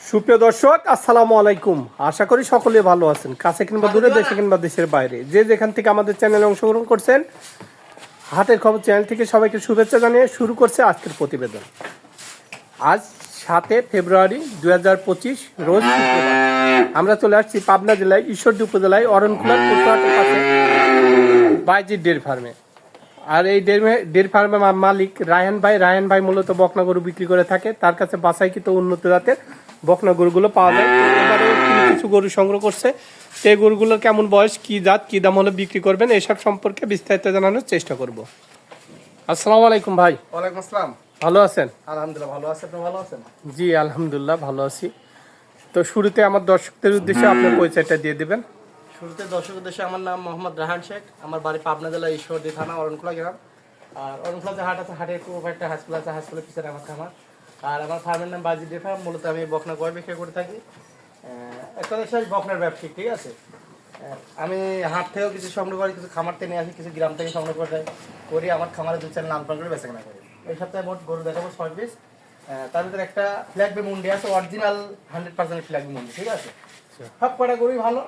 সুপ্রিয় দর্শক আসসালামু আলাইকুম। আশা করি সকলে ভালো আছেন। কাছে কিংবা দূরে দেশে কিংবা দেশের বাইরে। যে যেখান থেকে আমাদের চ্যানেলে অংশগ্রহণ করছেন হাটের খবর চ্যানেল থেকে সবাইকে শুভেচ্ছা জানিয়ে শুরু করছে আজকের প্রতিবেদন। আজ সাতে ফেব্রুয়ারি দু হাজার পঁচিশ রোজ আমরা চলে আসছি পাবনা জেলায় ঈশ্বরদী উপজেলায় পাশে বাইজির ডেয়ারি ফার্মে। আর এই ডেয়ারি ফার্মের মালিক রায়হান ভাই রায়হান ভাই মূলত বকনা গরু বিক্রি করে থাকে। তার কাছে বাসাইকৃত উন্নত জাতের বকনা গরুগুলো পাওয়া যায়। এবারে কিছু গরু সংগ্রহ করছে। সেই গরুগুলোর কেমন বয়স কি জাত কি দাম হলে বিক্রি করবেন এসব সম্পর্কে বিস্তারিত জানানোর চেষ্টা করব। আসসালামু আলাইকুম ভাই। ওয়ালাইকুম আসসালাম। ভালো আছেন? আলহামদুলিল্লাহ ভালো আছেন আপনি ভালো আছেন? জি আলহামদুলিল্লাহ ভালো আছি। তো শুরুতে আমার দর্শকদের উদ্দেশ্যে আপনার পরিচয়টা দিয়ে দিবেন। শুরুতে দর্শক উদ্দেশ্যে আমার নাম মোহাম্মদ রাহান শেখ। আমার বাড়ি পাবনা জেলা ঈশ্বরদী থানা অরণখোলা গ্রাম। আর অরণখোলা যে হাট আছে হাটের খুব একটা হাসপাতাল আছে হাসপাতালের পিছনে আমার খামার। আর আমার ফার্মের নাম বাজি ডে ফার্ম মূলত আমি বকনা গয় বিক্রি করে থাকি। একটা শেষ বকনার ব্যবসায়িক ঠিক আছে? আমি হাট থেকেও কিছু সংগ্রহ করি কিছু খামার থেকে নিয়ে আসি কিছু গ্রাম থেকে সংগ্রহ করে যাই করি আমার খামারে দু চার নাম করে বেচা কেনা করি। এই সপ্তাহে মোট গরু দেখাবো ছয় পিস। তার ভিতরে একটা ফ্ল্যাগবি মুন্ডি আছে অরিজিনাল হান্ড্রেড পার্সেন্ট ফ্ল্যাগবি মুন্ডি ঠিক আছে? সব কটা গরুই ভালো।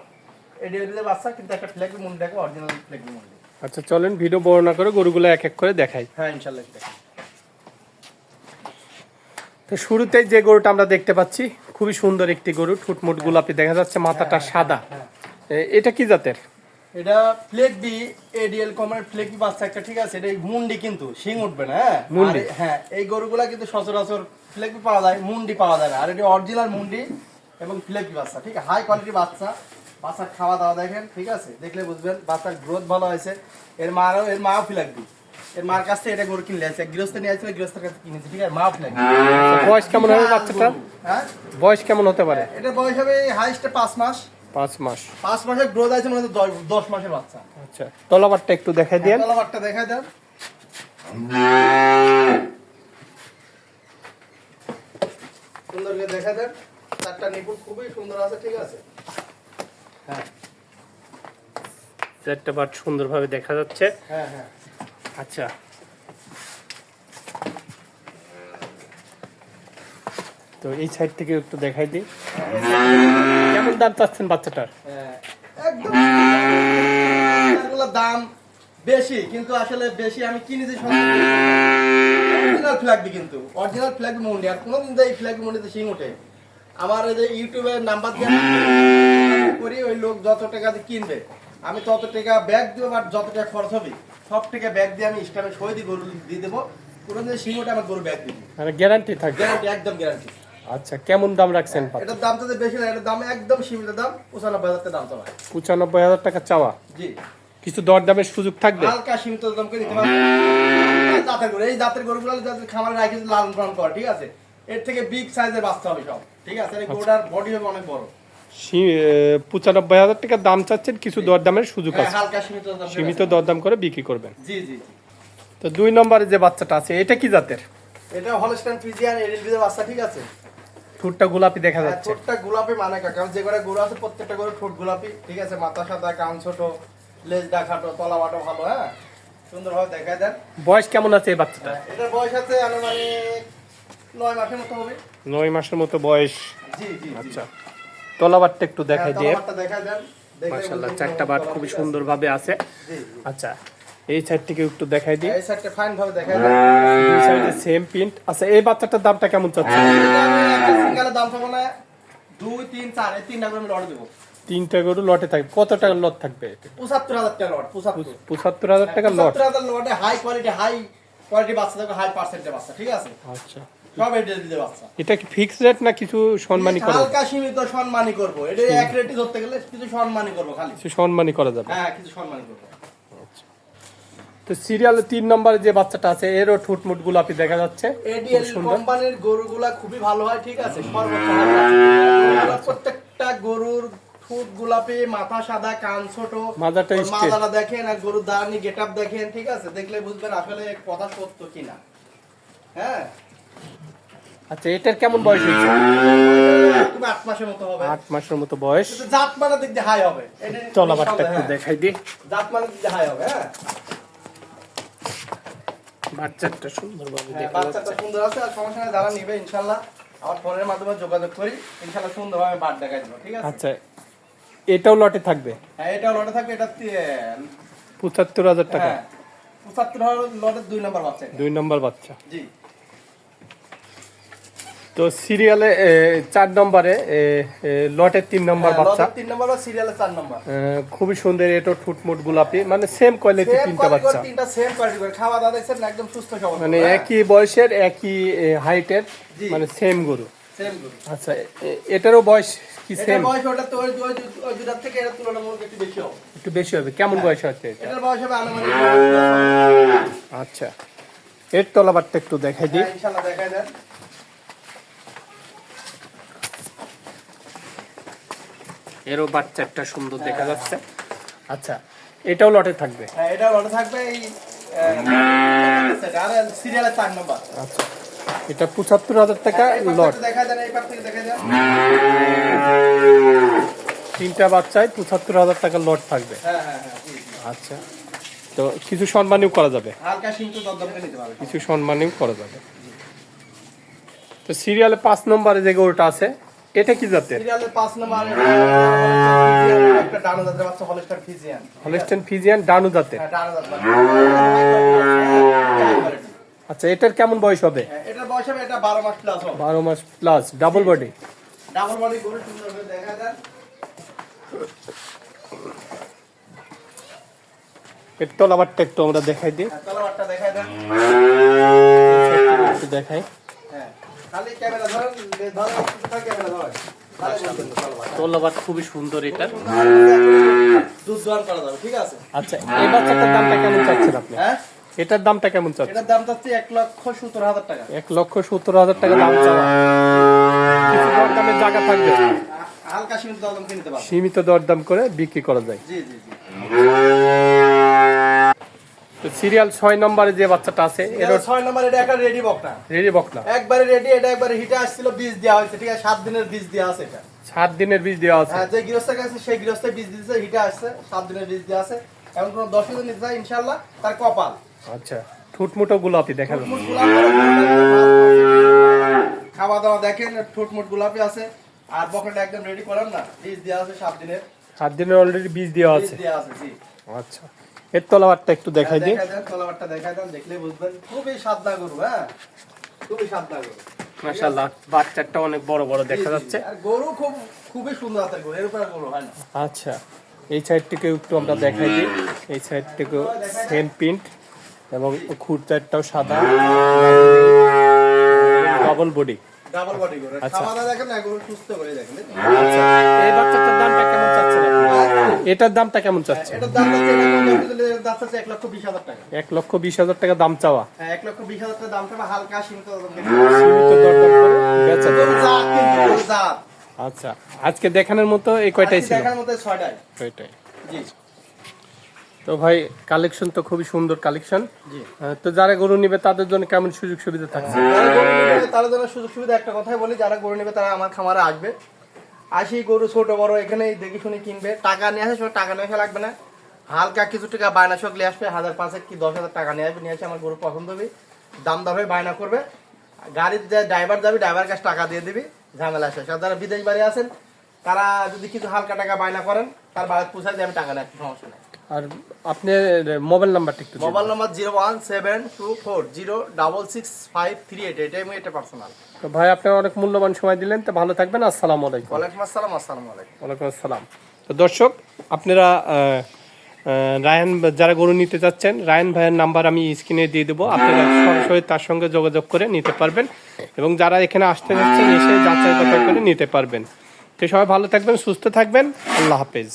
এডিএলবিতে বাচ্চা কিন্তু একটা ফ্ল্যাগবি মুন্ডি দেখো অরিজিনাল ফ্ল্যাগবি মুন্ডি। আচ্ছা চলেন ভিডিও বর্ণনা করে গরুগুলো এক এক করে দেখাই। হ্যাঁ ইনশাল্লাহ তো শুরুতেই যে গরুটা আমরা দেখতে পাচ্ছি খুবই সুন্দর একটি গরু ঠুটমুট গোলাপি দেখা যাচ্ছে মাথাটা সাদা। এটা কি জাতের? এটা ফ্লেগবি এডিএল কমের বাচ্চা একটা ঠিক আছে? এটা মুন্ডি কিন্তু শিং উঠবে না হ্যাঁ? মুন্ডি। হ্যাঁ এই গরুগুলা কিন্তু সচরাচর ফ্লেগবি পাওয়া যায় মুন্ডি পাওয়া যায় না। আর এটা অরিজিনাল মুন্ডি এবং ফ্লেগবি বাচ্চা ঠিক হাই কোয়ালিটি বাচ্চা। বাচ্চার খাওয়া দাওয়া দেখেন ঠিক আছে? দেখলে বুঝবেন বাচ্চার গ্রোথ ভালো হয়েছে। এর মারও এর মাও ফ্লেগবি এর মার কাছ থেকে এটা গরু কিনলে আছে। গৃহস্থ নিয়ে আসলে গৃহস্থের কাছে কিনেছে ঠিক আছে? মাও ফ্লেগবি বয়স কেমন হবে বাচ্চাটা হ্যাঁ? বয়স কেমন হতে পারে? এটা বয়স হবে হাইস্টে পাঁচ মাস। পাঁচ মাস। পাঁচ মাসের গ্রোথ আছে মানে দশ- মাসের বাচ্চা। আচ্ছা তলাবারটা একটু দেখাই দিন। তলাবারটা দেখা দেন। সুন্দর করে দেখা দেন। চারটা নিপুট খুবই সুন্দর আছে ঠিক আছে? হ্যাঁ চারটা সুন্দরভাবে দেখা যাচ্ছে। হ্যাঁ হ্যাঁ। আচ্ছা। তো এই সাইড থেকে একটু দেখাই দিই। কেমন দাম চাচ্ছেন বাচ্চাটার হ্যাঁ, একদম দাম বেশি কিন্তু আসলে বেশি আমি কিনেছি অরিজিনাল ফ্ল্যাগবি কিন্তু অরিজিনাল ফ্ল্যাগবি মুন্ডি আর কোনোদিন এই ফ্ল্যাগবি মুন্ডিতে শিং ওঠে। আমার যে ইউটিউবের নাম্বার দিয়ে করি ওই লোক যত টাকা দিয়ে কিনবে আমি তত টাকা ব্যাগ দেবো আর যত টাকা খরচ হবে সব টাকা ব্যাগ দিয়ে আমি স্টামে সই দিয়ে গরু দিয়ে দেবো। শিং ওঠে আমার গরু ব্যাগ দিবি। মানে গ্যারান্টি থাকবে। গ্যারান্টি একদম গ্যারান্টি আচ্ছা কেমন দাম রাখছেন এটার দাম তো বেশি না এটার দাম একদম সীমিত দাম পঁচানব্বই হাজার দাম পঁচানব্বই হাজার টাকা চাওয়া? জি। কিছু দর দামের সুযোগ থাকবে? হালকা সীমিত দাম করে দিতে পারব জাতের গরু এই জাতের গরুগুলো যাদের খামারে রাখি লালন পালন করে ঠিক আছে? এর থেকে বিগ সাইজের বাচ্চা হবে সব ঠিক আছে? এই গরুটার বডি হবে অনেক বড়। পঁচানব্বই হাজার টাকা দাম চাচ্ছেন কিছু দর দামের সুযোগ আছে। সীমিত করে। দরদাম করে বিক্রি করবেন। জি জি জি। তো দুই নম্বরে যে বাচ্চাটা আছে এটা কি জাতের? এটা হলস্টাইন ফ্রিজিয়ান এডিলবিদের বাচ্চা ঠিক আছে? ঠোঁটটা গোলাপি দেখা হ্যাঁ, যাচ্ছে। ঠোঁটটা গোলাপি মানে কাকা কারণ যে কটা গরু আছে প্রত্যেকটা গরু ঠোঁট গোলাপি ঠিক আছে? মাথা সাদা কান ছোট লেজ ডাকাটো তলা বাটো ভালো হ্যাঁ? সুন্দরভাবে দেখা দেন। বয়স কেমন আছে এই বাচ্চাটা হ্যাঁ, এটার বয়স আছে আনুমানিক নয় মাসের মতো হবে। নয় মাসের মতো বয়স। জি জি। আচ্ছা। তলাবারটা একটু দেখাই হ্যাঁ, দিয়ে। মাশাআল্লাহ চারটা বাট খুবই সুন্দরভাবে আছে। আচ্ছা এই সাইড থেকে একটু দেখাই দিই। এই সাইডটা ফাইন ভাবে দেখাই দেন। দুই সাইডে সেম প্রিন্ট। আচ্ছা এই বাচ্চাটার দামটা কেমন চাচ্ছে এটা আমি একটা সিঙ্গেলের দাম পাবো না দুই তিন চার এই তিনটা করে আমি লড়ে দেবো। তিনটা গরু লটে থাকবে। কত টাকা লট থাকবে পঁচাত্তর হাজার টাকা লট পঁচাত্তর। পঁচাত্তর হাজার টাকা লট? পঁচাত্তর হাজার লটে হাই কোয়ালিটি হাই কোয়ালিটি বাচ্চা থাকবে হাই পার্সেন্টের বাচ্চা ঠিক আছে? আচ্ছা। সব এড্রেস দিতে বাচ্চা এটা কি ফিক্স রেট না কিছু সম্মানী করা হালকা সীমিত সম্মানই করব। এটা এক রেটই ধরতে গেলে কিছু সম্মানই করব খালি। কিছু করা যাবে। হ্যাঁ কিছু সম্মানই করব। তো সিরিয়ালে তিন নম্বরে যে বাচ্চাটা আছে এরও ঠুটমুট গোলাপি দেখা যাচ্ছে। এডিএল। কোম্পানির গরুগুলা খুবই ভালো হয় ঠিক আছে? সর্বোচ্চ প্রত্যেকটা গরুর ঠোঁট গোলাপি মাথা সাদা কান ছোট। মাথাটা ওর মাথাটা দেখেন আর গরুর দাঁড়ানি গেট দেখেন ঠিক আছে? দেখলে বুঝবেন আসলে কথা সত্য কিনা। হ্যাঁ? আচ্ছা এটার কেমন বয়স হয়েছে? আট মাসের মতো হবে। আট মাসের মতো বয়স। জাত মানে দিয়ে হাই হবে। একটু হ্যাঁ। দেখাই দিই জাত মানে দিয়ে হাই হবে হ্যাঁ। বাচ্চাটা সুন্দরভাবে হ্যাঁ, দেখা বাচ্চাটা সুন্দর আছে আর সমস্যা নেই যারা নিবে আমার ফোনের মাধ্যমে যোগাযোগ করি সুন্দরভাবে বাদ দেখাই দেবো ঠিক আছে? আচ্ছা এটাও লটে থাকবে? হ্যাঁ এটা লটে থাকবে এটা পঁচাত্তর হাজার টাকা? পঁচাত্তর হাজার লটের দুই নম্বর বাচ্চা দুই নম্বর বাচ্চা। জি। তো সিরিয়ালে চার নম্বরে লটের তিন নম্বর হ্যাঁ, বাচ্চা। তিন নম্বর বা সিরিয়ালের চার নম্বর। খুবই সুন্দর এটা ঠুটমুট গোলাপি মানে সেম কোয়ালিটি তিনটা বাচ্চা। তিনটা সেম কোয়ালিটি করে। খাওয়া দাওয়া দেখছেন একদম সুস্থ সবল। মানে একই বয়সের একই হাইটের মানে সেম গরু। সেম গরু। আচ্ছা এটারও বয়স কি এটা সেম বয়স ওটা তো ওই দুটার থেকে এটা তুলনামূলক একটু বেশি হবে। একটু বেশি হবে। কেমন বয়স হচ্ছে এটা? এটার বয়স হবে আনুমানিক আচ্ছা এর তলাবারটা একটু দেখাই দিই। হ্যাঁ, ইনশাআল্লাহ দেখা যায় এরও বাচ্চা একটা সুন্দর দেখা যাচ্ছে। আচ্ছা। এটাও লটে থাকবে। হ্যাঁ এটা লটে থাকবে এই সিরিয়ালের চার নম্বর আচ্ছা। এটা পঁচাত্তর হাজার টাকা লট। দেখা যায় তিনটা বাচ্চায় পঁচাত্তর হাজার টাকা লট থাকবে। হ্যাঁ হ্যাঁ হ্যাঁ। আচ্ছা। তো কিছু সম্মানীয় করা যাবে। কিছু সম্মানীয় করা যাবে। তো সিরিয়ালে পাঁচ নম্বরে যে গরুটা আছে এটা কি জাতের? সিরিয়ালের পাঁচ নম্বর একটা ডানো জাতের বাচ্চা হলস্টার ফিজিয়ান। হলেস্টেন ফিজিয়ান ডানু জাতের। হ্যাঁ ডানো জাতের আচ্ছা এটার কেমন বয়স হবে? হ্যাঁ, এটার বয়স হবে এটা বারো মাস প্লাস হবে। বারো মাস plus double body double body গরু সুন্দর করে দেখা যায় এর তলাবারটা একটু আমরা দেখাই দিই। হ্যাঁ, তলাবারটা দেখা যায় একটু দেখাই। খুবই সুন্দর এটা। দুধ দোয়ান করা যাবে ঠিক আছে? আচ্ছা এই বাচ্চাটার দামটা কেমন চাচ্ছেন আপনি? হ্যাঁ? এটার দামটা কেমন চাচ্ছেন? এটার দাম চাচ্ছি এক লক্ষ সত্তর হাজার টাকা। এক লক্ষ সত্তর হাজার টাকা দাম চাওয়া। কিছু দরদামের জায়গা থাকবে? হালকা সীমিত দাম কিনতে পারবে। সীমিত দরদাম করে বিক্রি করা যায়। জি জি জি। সিরিয়াল ছয় নম্বরে যে বাচ্চাটা আছে এর এটা ছয় নম্বর এটা একটা রেডি বকটা রেডি বকনা একবারে রেডি এটা একবারে হিটে আসছিল বীজ দেওয়া হয়েছে ঠিক আছে? সাত দিনের বীজ দেওয়া আছে এটা। সাত দিনের বীজ দেওয়া আছে। হ্যাঁ যে গৃহস্থের কাছে সেই গৃহস্থ বীজ দিতেছে হিটে আসছে সাত দিনের বীজ দেওয়া আছে। এমন কোনো দশ দিন নিতে চাই ইনশাল্লাহ তার কপাল। আচ্ছা ঠুটমুটো গোলাপি দেখা যাবে খাওয়া দাওয়া দেখেন ঠুটমুট গোলাপি আছে। আর বকরটা একদম রেডি করেন না বীজ দেওয়া আছে সাত দিনের। সাত দিনের অলরেডি বীজ দেওয়া বীজ আছে। দেওয়া আছে জি। আচ্ছা। এর তলাবারটা একটু দেখাই দিই তলাবারটা দেখা দেন দেখলে বুঝবেন। খুবই সাদা গরু হ্যাঁ? খুবই সাদা গরু। মাশাআল্লাহ বাচ্চাটা অনেক বড় বড় দেখা যাচ্ছে। আর গরু খুব খুবই সুন্দর আছে গরু এর উপরে গরু হয় না? আচ্ছা এই সাইডটিকে একটু আমরা দেখাই দিই। এই সাইডটিকে সেম প্রিন্ট এবং খুঁড়টারটাও সাদা। ডাবল বডি ডাবল বডি গরু। আচ্ছা। দেখেন না গরু সুস্থ করে দেখেন। আচ্ছা এই বাচ্চাটার দামটা কেমন চাচ্ছেন? এটার দামটা কেমন চাচ্ছেন? এটার দাম হচ্ছে এটার দাম হচ্ছে এক লক্ষ বিশ হাজার টাকা। এক লক্ষ বিশ হাজার টাকা দাম চাওয়া। হ্যাঁ এক লক্ষ বিশ হাজার টাকা দাম পাবে হালকা সীমিত কিন্তু আচ্ছা আজকে দেখানোর মতো এই কয়টাই ছিল? কয়টাই জি। তো ভাই কালেকশন তো খুবই সুন্দর কালেকশন জি। তো যারা গরু নিবে তাদের জন্য কেমন সুযোগ সুবিধা থাকছে? যারা গরু তাদের জন্য সুযোগ সুবিধা একটা কথাই বলি যারা গরু নেবে তারা আমার খামারে আসবে। আসি গরু ছোট, বড় এখানে দেখে শুনে কিনবে। টাকা নিয়ে আসে টাকা নিয়ে আসা লাগবে না। হালকা কিছু টাকা বায়না সব নিয়ে আসবে, হাজার পাঁচেক কি দশ হাজার টাকা নিয়ে আসবে, নিয়ে আসে আমার গরু পছন্দ হবে। দাম দামে বায়না করবে। গাড়ির যে ড্রাইভার যাবে ড্রাইভার কাছে টাকা দিয়ে দিবি, ঝামেলা শেষ। আর যারা বিদেশ বাড়ি আছেন, তারা যদি কিছু হালকা টাকা বায়না করেন, তার বাড়িতে পুষায় দিয়ে আমি টাকা নিয়ে আসব সমস্যা নেই। আর আপনার মোবাইল নাম্বারটা একটু mobile number zero one seven two four zero double six five three eight এটাই আমি এটা পার্সোনাল তো ভাই আপনার অনেক মূল্যবান সময় দিলেন তো ভালো থাকবেন আসসালামু আলাইকুম। ওয়ালাইকুম আসসালাম আসসালামু আলাইকুম। ওয়ালাইকুম আসসালাম। তো দর্শক আপনারা রায়ান যারা গরু নিতে চাচ্ছেন রায়ান ভাইয়ের নাম্বার আমি স্ক্রিনে দিয়ে দেবো। আপনারা সরাসরি তার সঙ্গে যোগাযোগ করে নিতে পারবেন এবং যারা এখানে আসতে যাচ্ছেন এসে যাচাই বাছাই করে নিতে পারবেন। তো সবাই ভালো থাকবেন সুস্থ থাকবেন। আল্লাহ হাফেজ।